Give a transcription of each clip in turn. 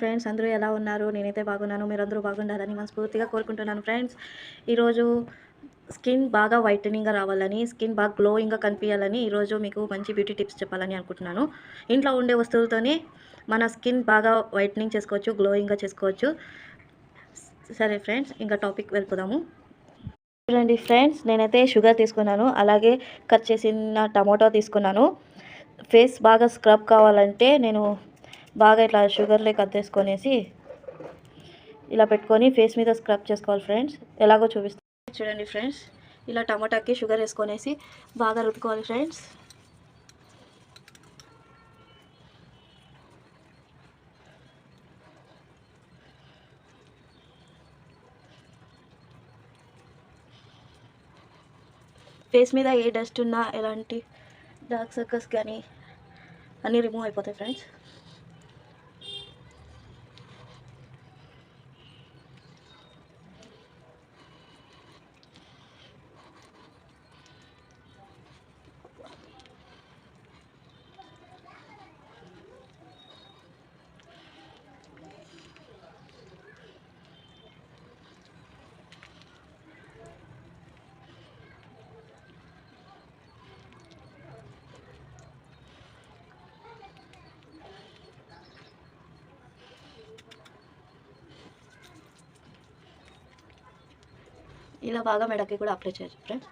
Friends అందరూ ఎలా ఉన్నారు? నేనైతే బాగున్నాను. మీరందరూ బాగుండాలని మనస్ఫూర్తిగా కోరుకుంటున్నాను ఫ్రెండ్స్. ఈరోజు స్కిన్ బాగా వైటనింగ్గా రావాలని స్కిన్ బాగా గ్లోయింగ్గా కనిపించాలని ఈరోజు మీకు మంచి బ్యూటీ టిప్స్ చెప్పాలని అనుకుంటున్నాను. ఇంట్లో ఉండే వస్తువులతోనే మన స్కిన్ బాగా వైటనింగ్ చేసుకోవచ్చు గ్లోయింగ్గా చేసుకోవచ్చు. సరే ఫ్రెండ్స్ ఇంకా టాపిక్ వెళ్ళిపోదాము చూడండి ఫ్రెండ్స్ నేనైతే షుగర్ తీసుకున్నాను అలాగే కట్ చేసిన టమాటో తీసుకున్నాను. ఫేస్ బాగా స్క్రబ్ కావాలంటే నేను బాగా ఇట్లా షుగర్ లేక అద్దేసుకొనేసి ఇలా పెట్టుకొని ఫేస్ మీద స్క్రబ్ చేసుకోవాలి ఫ్రెండ్స్ ఎలాగో చూపిస్తాను చూడండి ఫ్రెండ్స్ ఇలా టమాటాకి షుగర్ వేసుకొనేసి బాగా రుద్దుకోవాలి ఫ్రెండ్స్ ఫేస్ మీద ఏ డస్ట్ ఉన్నా ఎలాంటి డార్క్ సర్కస్ కానీ అన్నీ రిమూవ్ అయిపోతాయి ఫ్రెండ్స్ ఇలా బాగా మెడకి కూడా అప్లై చేయొచ్చు ఫ్రెండ్స్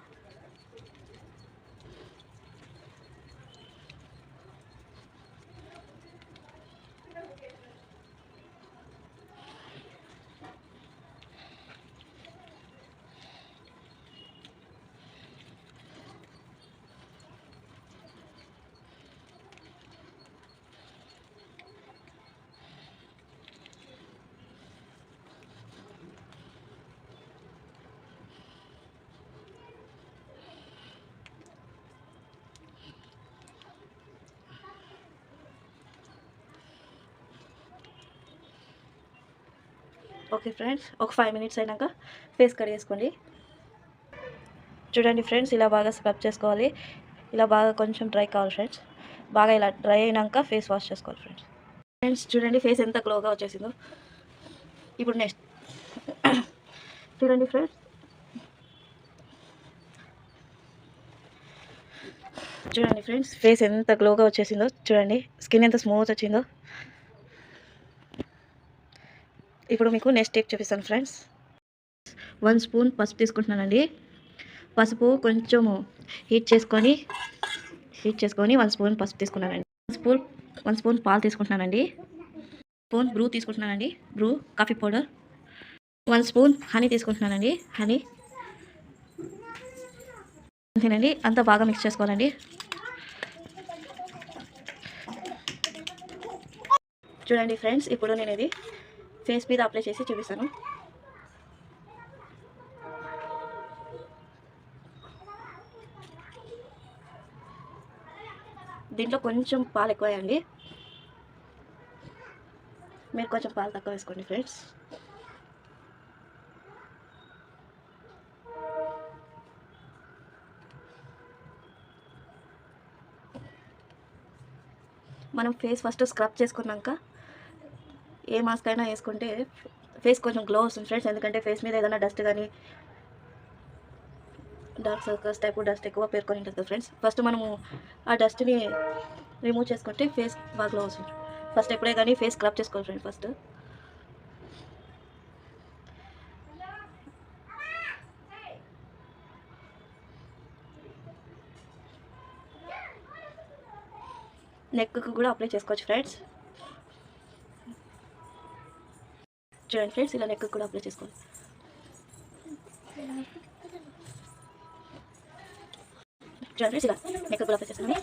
ఓకే ఫ్రెండ్స్ ఒక ఫైవ్ మినిట్స్ అయినాక ఫేస్ కడిగేసుకోండి చూడండి ఫ్రెండ్స్ ఇలా బాగా స్క్రబ్ చేసుకోవాలి. ఇలా బాగా కొంచెం డ్రై కావాలి ఫ్రెండ్స్ బాగా ఇలా డ్రై అయినాక ఫేస్ వాష్ చేసుకోవాలి ఫ్రెండ్స్ ఫ్రెండ్స్ చూడండి ఫేస్ ఎంత గ్లోగా వచ్చేసిందో. ఇప్పుడు నెక్స్ట్ చూడండి ఫ్రెండ్స్ చూడండి ఫ్రెండ్స్ ఫేస్ ఎంత గ్లోగా వచ్చేసిందో. చూడండి స్కిన్ ఎంత స్మూత్ వచ్చిందో. ఇప్పుడు మీకు నెక్స్ట్ స్టెప్ చూపిస్తాను ఫ్రెండ్స్ వన్ స్పూన్ పసుపు తీసుకుంటున్నానండి. పసుపు కొంచెము హీట్ చేసుకొని హీట్ చేసుకొని వన్ స్పూన్ పసుపు తీసుకున్నానండి. వన్ స్పూన్ వన్ స్పూన్ పాలు తీసుకుంటున్నానండి. స్పూన్ బ్రూ తీసుకుంటున్నానండి. Bru coffee powder one spoon honey తీసుకుంటున్నానండి. హనీ అంతేనండి. అంతా బాగా మిక్స్ చేసుకోవాలండి. చూడండి ఫ్రెండ్స్ ఇప్పుడు నేను ఇది ఫేస్ మీద అప్లై చేసి చూపిస్తాను. దీంట్లో కొంచెం పాలు ఎక్కువ వేయండి మీరు కొంచెం పాలు తక్కువ వేసుకోండి ఫ్రెండ్స్. మనం ఫేస్ ఫస్ట్ స్క్రబ్ చేసుకున్నాక ఏ మాస్క్ అయినా వేసుకుంటే ఫేస్ కొంచెం గ్లో వస్తుంది ఫ్రెండ్స్ ఎందుకంటే ఫేస్ మీద ఏదైనా డస్ట్ కానీ డార్క్ సర్కిల్స్ టైప్ డస్ట్ ఎక్కువ పేర్కొని ఉంటుంది కదా ఫ్రెండ్స్ ఫస్ట్ మనము ఆ డస్ట్ని రిమూవ్ చేసుకుంటే ఫేస్ బాగా గ్లో వస్తుంది. ఫస్ట్ ఎప్పుడే కానీ ఫేస్ స్క్రబ్ చేసుకోవాలి ఫ్రెండ్స్ ఫస్ట్ నెక్కు కూడా అప్లై చేసుకోవచ్చు ఫ్రెండ్స్ చూడండి ఫ్రెండ్స్ ఇలా నెక్ కూడా అప్లై చేసుకోండి. చూడండి ఫ్రెండ్స్ ఇలా నెక్ కూడా అప్లై చేస్తాను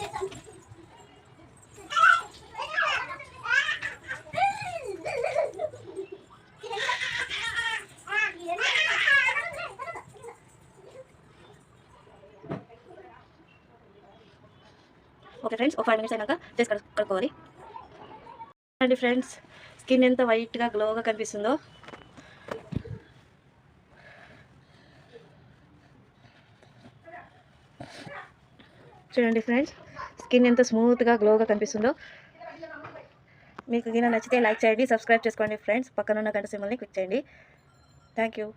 ఓకే ఫ్రెండ్స్ ఒక ఫైవ్ మినిట్స్ అయినాక ఫేస్ కడుక్కోవాలి ఫ్రెండ్స్ స్కిన్ ఎంత వైట్గా గ్లోగా కనిపిస్తుందో. చూడండి ఫ్రెండ్స్ స్కిన్ ఎంత స్మూత్గా గ్లోగా కనిపిస్తుందో. మీకు గిన నచ్చితే లైక్ చేయండి సబ్స్క్రైబ్ చేసుకోండి ఫ్రెండ్స్ పక్కన ఉన్న గంట సింబల్ని క్లిక్ చేయండి. Thank you